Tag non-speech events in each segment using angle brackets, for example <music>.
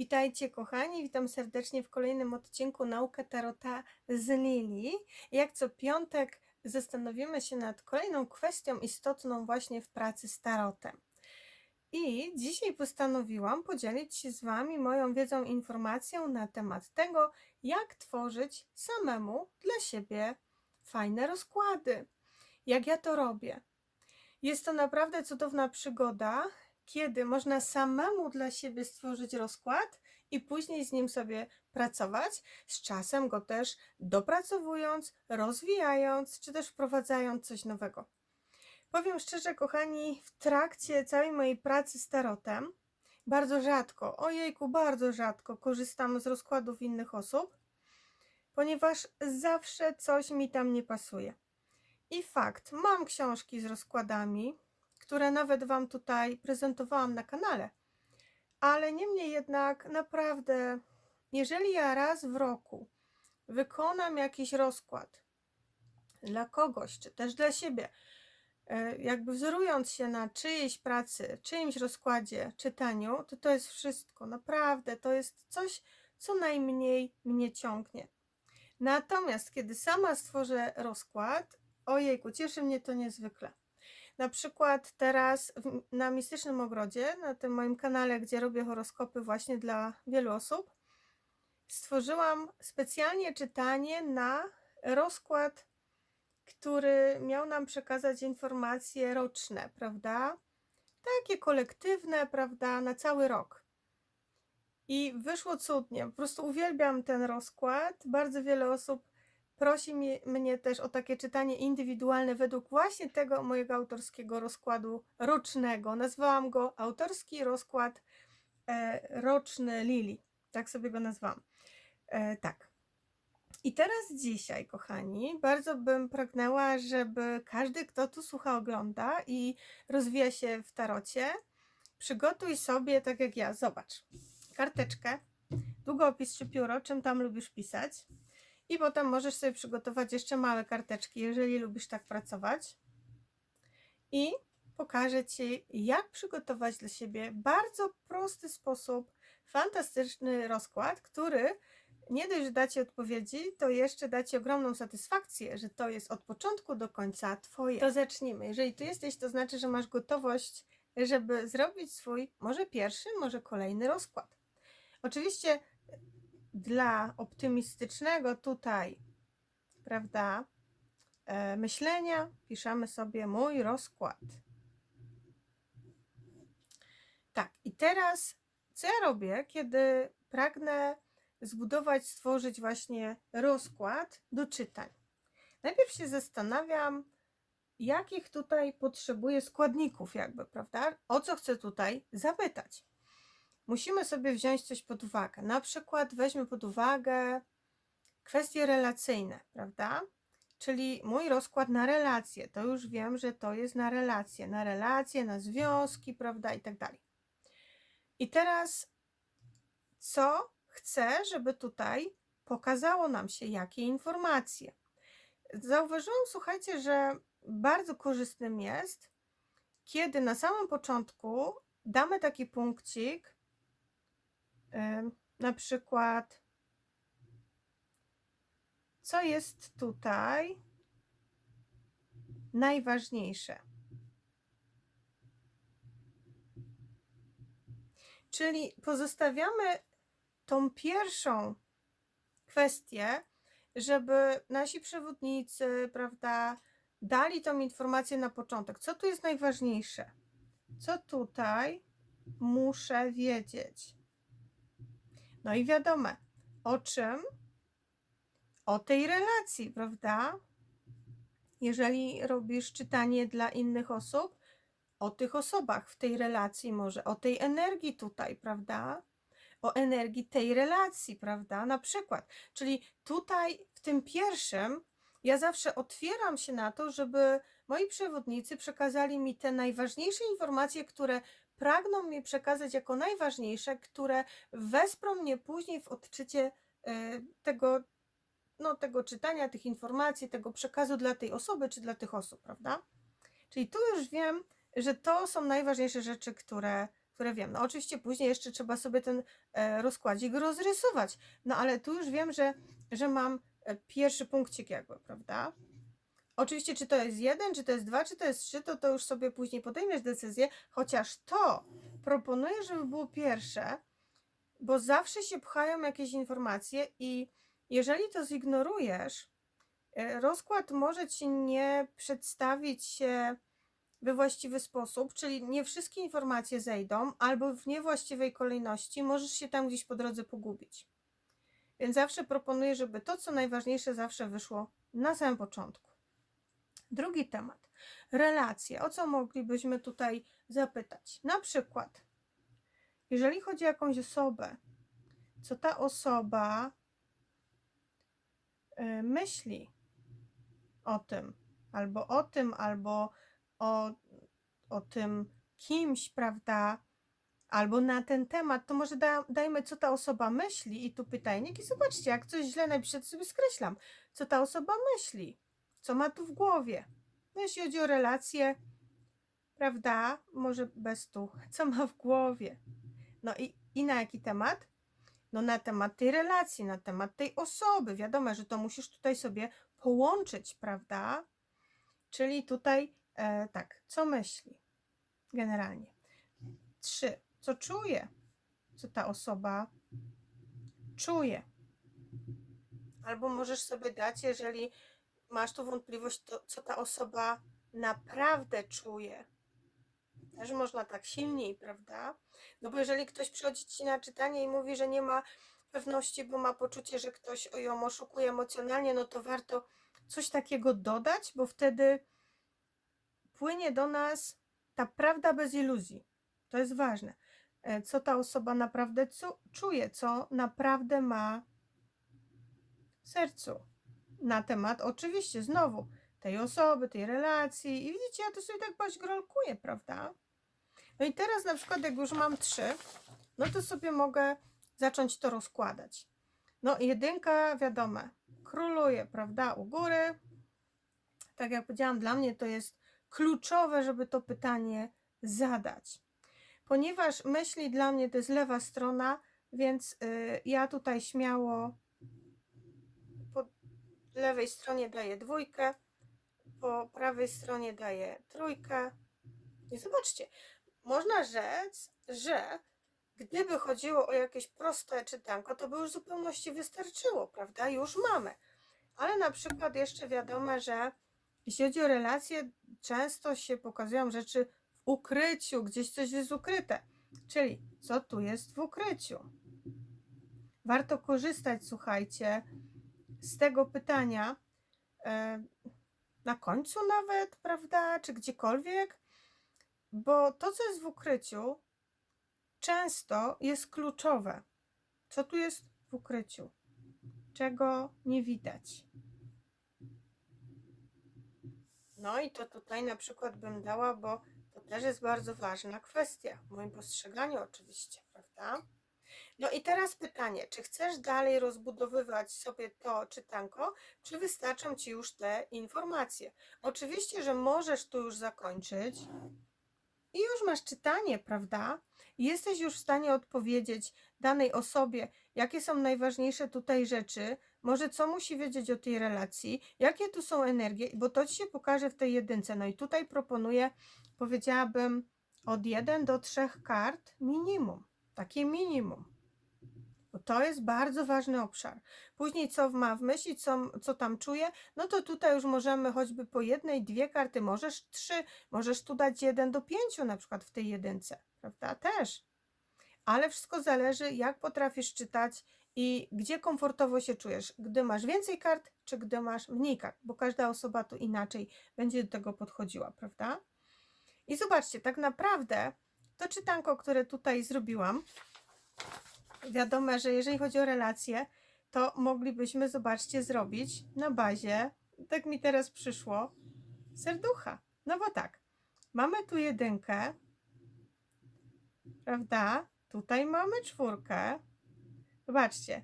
Witajcie kochani, witam serdecznie w kolejnym odcinku Nauka Tarota z Lili. Jak co piątek zastanowimy się nad kolejną kwestią istotną właśnie w pracy z tarotem. I dzisiaj postanowiłam podzielić się z Wami moją wiedzą informacją na temat tego, jak tworzyć samemu dla siebie fajne rozkłady. Jak ja to robię. Jest to naprawdę cudowna przygoda, kiedy można samemu dla siebie stworzyć rozkład i później z nim sobie pracować, z czasem go też dopracowując, rozwijając, czy też wprowadzając coś nowego. Powiem szczerze, kochani, w trakcie całej mojej pracy z tarotem bardzo rzadko, ojejku, bardzo rzadko korzystam z rozkładów innych osób, ponieważ zawsze coś mi tam nie pasuje. I fakt, mam książki z rozkładami, które nawet Wam tutaj prezentowałam na kanale. Ale niemniej jednak, naprawdę, jeżeli ja raz w roku wykonam jakiś rozkład dla kogoś, czy też dla siebie, e, jakby wzorując się na czyjejś pracy, czyimś rozkładzie, czytaniu, to to jest wszystko. Naprawdę, to jest coś, co najmniej mnie ciągnie. Natomiast kiedy sama stworzę rozkład, ojejku, cieszy mnie to niezwykle. Na przykład teraz w, na Mistycznym Ogrodzie, na tym moim kanale, gdzie robię horoskopy właśnie dla wielu osób, stworzyłam specjalnie czytanie na rozkład, który miał nam przekazać informacje roczne, prawda? Takie kolektywne, prawda, na cały rok. I wyszło cudnie. Po prostu uwielbiam ten rozkład. Bardzo wiele osób prosi mnie, mnie też o takie czytanie indywidualne według właśnie tego mojego autorskiego rozkładu rocznego. Nazwałam go autorski rozkład e, roczny Lili. Tak sobie go nazwałam. E, tak. I teraz dzisiaj, kochani, bardzo bym pragnęła, żeby każdy, kto tu słucha, ogląda i rozwija się w tarocie, przygotuj sobie, tak jak ja, zobacz, karteczkę, długopis czy pióro, czym tam lubisz pisać. I potem możesz sobie przygotować jeszcze małe karteczki, jeżeli lubisz tak pracować. I pokażę Ci, jak przygotować dla siebie bardzo prosty sposób, fantastyczny rozkład, który nie dość, że da Ci odpowiedzi, to jeszcze da Ci ogromną satysfakcję, że to jest od początku do końca Twoje. To zacznijmy. Jeżeli tu jesteś, to znaczy, że masz gotowość, żeby zrobić swój, może pierwszy, może kolejny rozkład. Oczywiście dla optymistycznego tutaj, prawda, e, myślenia piszemy sobie mój rozkład. Tak, i teraz co ja robię, kiedy pragnę zbudować, stworzyć właśnie rozkład do czytań? Najpierw się zastanawiam, jakich tutaj potrzebuję składników, jakby, prawda? O co chcę tutaj zapytać? Musimy sobie wziąć coś pod uwagę. Na przykład weźmy pod uwagę kwestie relacyjne, prawda? Czyli mój rozkład na relacje. To już wiem, że to jest na relacje, na relacje, na związki, prawda? I tak dalej. I teraz co chcę, żeby tutaj pokazało nam się, jakie informacje. Zauważyłam, słuchajcie, że bardzo korzystnym jest, kiedy na samym początku damy taki punkcik, na przykład, co jest tutaj najważniejsze? Czyli pozostawiamy tą pierwszą kwestię, żeby nasi przewodnicy, prawda, dali tą informację na początek. Co tu jest najważniejsze? Co tutaj muszę wiedzieć? No i wiadomo, o czym? O tej relacji, prawda? Jeżeli robisz czytanie dla innych osób, o tych osobach w tej relacji, może o tej energii tutaj, prawda? O energii tej relacji, prawda? Na przykład. Czyli tutaj w tym pierwszym ja zawsze otwieram się na to, żeby moi przewodnicy przekazali mi te najważniejsze informacje, które pragną mi przekazać jako najważniejsze, które wesprą mnie później w odczycie e, tego, no, tego czytania, tych informacji, tego przekazu dla tej osoby czy dla tych osób, prawda? Czyli tu już wiem, że to są najważniejsze rzeczy, które, które wiem. No oczywiście później jeszcze trzeba sobie ten e, rozkładzik rozrysować. No ale tu już wiem, że, że mam pierwszy punkcik jakby, prawda? Oczywiście, czy to jest jeden, czy to jest dwa, czy to jest trzy, to to już sobie później podejmiesz decyzję, chociaż to proponuję, żeby było pierwsze, bo zawsze się pchają jakieś informacje i jeżeli to zignorujesz, e, rozkład może ci nie przedstawić się we właściwy sposób, czyli nie wszystkie informacje zejdą, albo w niewłaściwej kolejności możesz się tam gdzieś po drodze pogubić. Więc zawsze proponuję, żeby to, co najważniejsze, zawsze wyszło na samym początku. Drugi temat. Relacje. O co moglibyśmy tutaj zapytać? Na przykład, jeżeli chodzi o jakąś osobę, co ta osoba y, myśli o tym, albo o tym, albo o, o tym kimś, prawda? Albo na ten temat, to może da, dajmy, co ta osoba myśli, i tu pytajnik, i zobaczcie, jak coś źle napiszę, to sobie skreślam, co ta osoba myśli, co ma tu w głowie. No, jeśli chodzi o relacje, prawda? Może bez tu, <laughs> co ma w głowie. No i, i na jaki temat? No na temat tej relacji, na temat tej osoby. Wiadomo, że to musisz tutaj sobie połączyć, prawda? Czyli tutaj e, tak, co myśli generalnie? Trzy, co czuje? Co ta osoba czuje? Albo możesz sobie dać, jeżeli masz tu wątpliwość, to co ta osoba naprawdę czuje. Też można tak silniej, prawda? No bo jeżeli ktoś przychodzi ci na czytanie i mówi, że nie ma pewności, bo ma poczucie, że ktoś ją oszukuje emocjonalnie, no to warto coś takiego dodać, bo wtedy płynie do nas ta prawda bez iluzji. To jest ważne. E, Co ta osoba naprawdę czuje, co naprawdę ma w sercu na temat, oczywiście, znowu, tej osoby, tej relacji. I widzicie, ja to sobie tak baźgrolkuję, prawda? No i teraz na przykład, jak już mam trzy, no to sobie mogę zacząć to rozkładać. No jedynka, wiadomo, króluje, prawda, u góry. Tak jak powiedziałam, dla mnie to jest kluczowe, żeby to pytanie zadać. Ponieważ myśli dla mnie to jest lewa strona, więc y, ja tutaj śmiało po lewej stronie daję dwójkę, po prawej stronie daję trójkę. I zobaczcie, można rzec, że gdyby chodziło o jakieś proste czytanko, to by już w zupełności wystarczyło, prawda? Już mamy. Ale na przykład jeszcze wiadomo, że jeśli chodzi o relacje, często się pokazują rzeczy ukryciu, gdzieś coś jest ukryte. Czyli co tu jest w ukryciu? Warto korzystać, słuchajcie, z tego pytania e, na końcu nawet, prawda, czy gdziekolwiek, bo to, co jest w ukryciu, często jest kluczowe. Co tu jest w ukryciu? Czego nie widać? No i to tutaj na przykład bym dała, bo to też jest bardzo ważna kwestia, w moim postrzeganiu oczywiście, prawda? No i teraz pytanie, czy chcesz dalej rozbudowywać sobie to czytanko, czy wystarczą Ci już te informacje? Oczywiście, że możesz tu już zakończyć i już masz czytanie, prawda? Jesteś już w stanie odpowiedzieć danej osobie, jakie są najważniejsze tutaj rzeczy, może co musi wiedzieć o tej relacji, jakie tu są energie, bo to Ci się pokaże w tej jedynce. No i tutaj proponuję, powiedziałabym, od 1 do 3 kart minimum. Takie minimum. Bo to jest bardzo ważny obszar. Później co ma w myśli, co, co tam czuje, no to tutaj już możemy choćby po jednej, dwie karty, możesz trzy, możesz tu dać jeden do pięciu na przykład w tej jedynce, prawda? Też. Ale wszystko zależy, jak potrafisz czytać i gdzie komfortowo się czujesz, gdy masz więcej kart, czy gdy masz mniej kart, bo każda osoba tu inaczej będzie do tego podchodziła, prawda? I zobaczcie, tak naprawdę to czytanko, które tutaj zrobiłam, wiadomo, że jeżeli chodzi o relacje, to moglibyśmy, zobaczcie, zrobić na bazie, tak mi teraz przyszło, serducha. No bo tak, mamy tu jedynkę, prawda? Tutaj mamy czwórkę. Zobaczcie.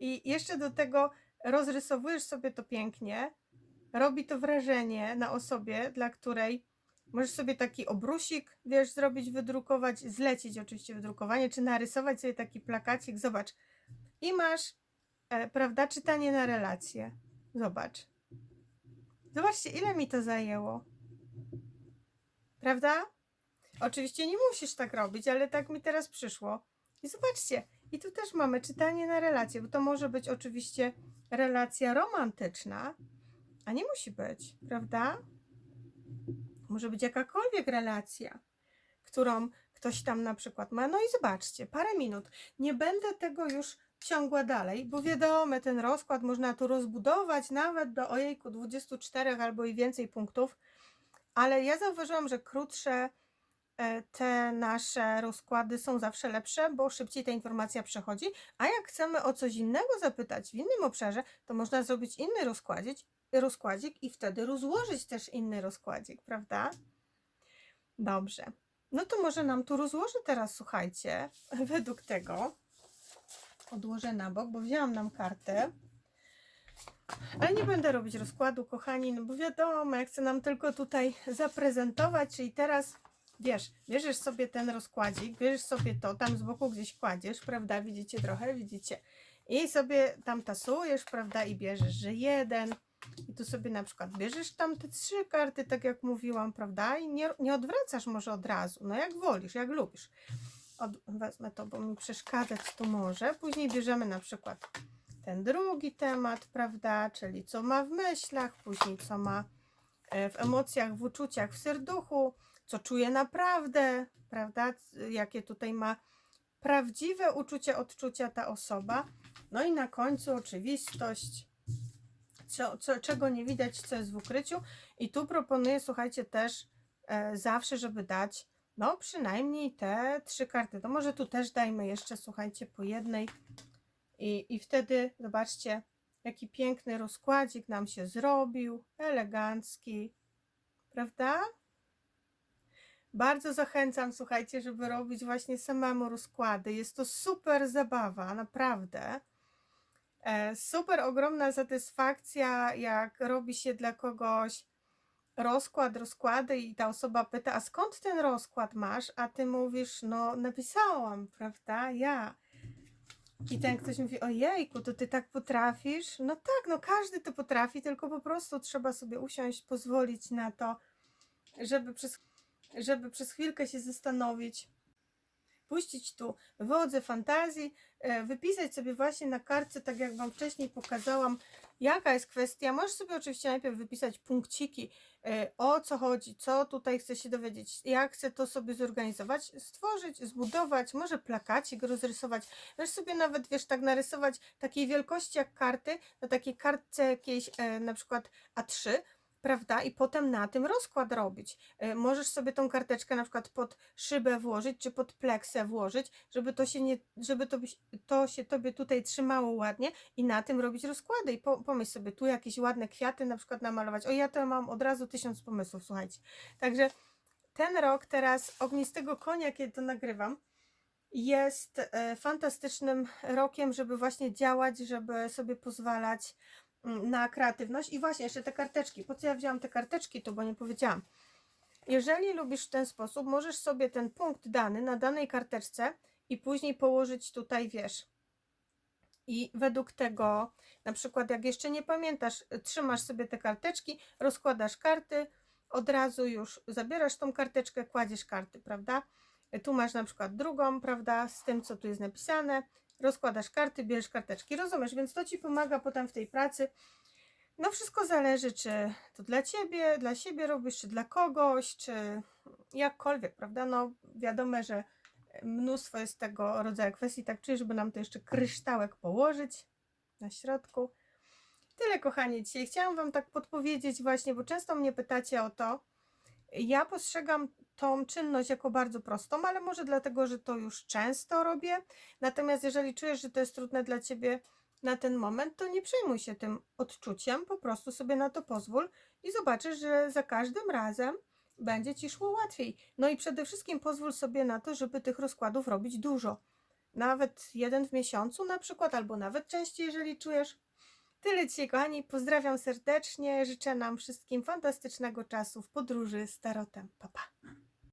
I jeszcze do tego rozrysowujesz sobie to pięknie. Robi to wrażenie na osobie, dla której Możesz sobie taki obrusik, wiesz, zrobić, wydrukować, zlecić oczywiście wydrukowanie, czy narysować sobie taki plakacik. Zobacz. I masz, e, prawda, czytanie na relacje. Zobacz. Zobaczcie, ile mi to zajęło. Prawda? Oczywiście nie musisz tak robić, ale tak mi teraz przyszło. I zobaczcie, i tu też mamy czytanie na relacje, bo to może być oczywiście relacja romantyczna, a nie musi być, prawda? Może być jakakolwiek relacja, którą ktoś tam na przykład ma. No i zobaczcie, parę minut. Nie będę tego już ciągła dalej, bo wiadomo, ten rozkład można tu rozbudować nawet do ojejku 24 albo i więcej punktów, ale ja zauważyłam, że krótsze te nasze rozkłady są zawsze lepsze, bo szybciej ta informacja przechodzi, a jak chcemy o coś innego zapytać w innym obszarze, to można zrobić inny rozkładzik, rozkładzik i wtedy rozłożyć też inny rozkładzik, prawda? Dobrze. No to może nam tu rozłoży teraz, słuchajcie, <laughs> według tego. Odłożę na bok, bo wzięłam nam kartę. Ale nie będę robić rozkładu, kochani, no bo wiadomo, ja chcę nam tylko tutaj zaprezentować, czyli teraz, wiesz, bierzesz sobie ten rozkładzik, bierzesz sobie to, tam z boku gdzieś kładziesz, prawda, widzicie trochę, widzicie, i sobie tam tasujesz, prawda, i bierzesz, że jeden, i tu sobie na przykład bierzesz tam te trzy karty, tak jak mówiłam, prawda, i nie, nie odwracasz może od razu, no jak wolisz, jak lubisz. Od, wezmę to, bo mi przeszkadzać tu może. Później bierzemy na przykład ten drugi temat, prawda, czyli co ma w myślach, później co ma e, w emocjach, w uczuciach, w serduchu, co czuje naprawdę, prawda, jakie tutaj ma prawdziwe uczucie, odczucia ta osoba. No i na końcu oczywistość, co, co, czego nie widać, co jest w ukryciu. I tu proponuję, słuchajcie, też e, zawsze, żeby dać no przynajmniej te trzy karty. To może tu też dajmy jeszcze, słuchajcie, po jednej. I, i wtedy zobaczcie, jaki piękny rozkładzik nam się zrobił, elegancki, prawda? Bardzo zachęcam, słuchajcie, żeby robić właśnie samemu rozkłady. Jest to super zabawa, naprawdę. E, super ogromna satysfakcja, jak robi się dla kogoś rozkład, rozkłady i ta osoba pyta, a skąd ten rozkład masz? A ty mówisz, no napisałam, prawda? Ja. I ten ktoś mówi, ojejku, to ty tak potrafisz? No tak, no każdy to potrafi, tylko po prostu trzeba sobie usiąść, pozwolić na to, żeby przez, żeby przez chwilkę się zastanowić, puścić tu wodze fantazji, e, wypisać sobie właśnie na kartce, tak jak Wam wcześniej pokazałam, jaka jest kwestia. Możesz sobie oczywiście najpierw wypisać punkciki, e, o co chodzi, co tutaj chcę się dowiedzieć, jak chcę to sobie zorganizować, stworzyć, zbudować, może plakacik rozrysować. Możesz sobie nawet, wiesz, tak narysować takiej wielkości jak karty, na takiej kartce jakiejś e, na przykład A3, prawda? I potem na tym rozkład robić. E, Możesz sobie tą karteczkę na przykład pod szybę włożyć, czy pod pleksę włożyć, żeby to się nie, żeby to, to się tobie tutaj trzymało ładnie i na tym robić rozkłady. I po, pomyśl sobie, tu jakieś ładne kwiaty na przykład namalować. O, ja to mam od razu tysiąc pomysłów, słuchajcie. Także ten rok teraz ognistego konia, kiedy to nagrywam, jest e, fantastycznym rokiem, żeby właśnie działać, żeby sobie pozwalać na kreatywność. I właśnie jeszcze te karteczki. Po co ja wzięłam te karteczki, to bo nie powiedziałam. Jeżeli lubisz w ten sposób, możesz sobie ten punkt dany na danej karteczce i później położyć tutaj, wiesz. I według tego, na przykład, jak jeszcze nie pamiętasz, trzymasz sobie te karteczki, rozkładasz karty, od razu już zabierasz tą karteczkę, kładziesz karty, prawda? Tu masz na przykład drugą, prawda, z tym, co tu jest napisane. Rozkładasz karty, bierzesz karteczki. Rozumiesz, więc to ci pomaga potem w tej pracy. No, wszystko zależy, czy to dla ciebie, dla siebie robisz, czy dla kogoś, czy jakkolwiek, prawda? No, wiadomo, że mnóstwo jest tego rodzaju kwestii. Tak czuję, żeby nam to jeszcze kryształek położyć na środku. Tyle, kochani, dzisiaj chciałam Wam tak podpowiedzieć właśnie, bo często mnie pytacie o to. Ja postrzegam tą czynność jako bardzo prostą, ale może dlatego, że to już często robię. Natomiast jeżeli czujesz, że to jest trudne dla Ciebie na ten moment, to nie przejmuj się tym odczuciem, po prostu sobie na to pozwól i zobaczysz, że za każdym razem będzie Ci szło łatwiej. No i przede wszystkim pozwól sobie na to, żeby tych rozkładów robić dużo. Nawet jeden w miesiącu na przykład, albo nawet częściej, jeżeli czujesz. Tyle dzisiaj, kochani. Pozdrawiam serdecznie. Życzę nam wszystkim fantastycznego czasu w podróży z Tarotem. Pa, pa.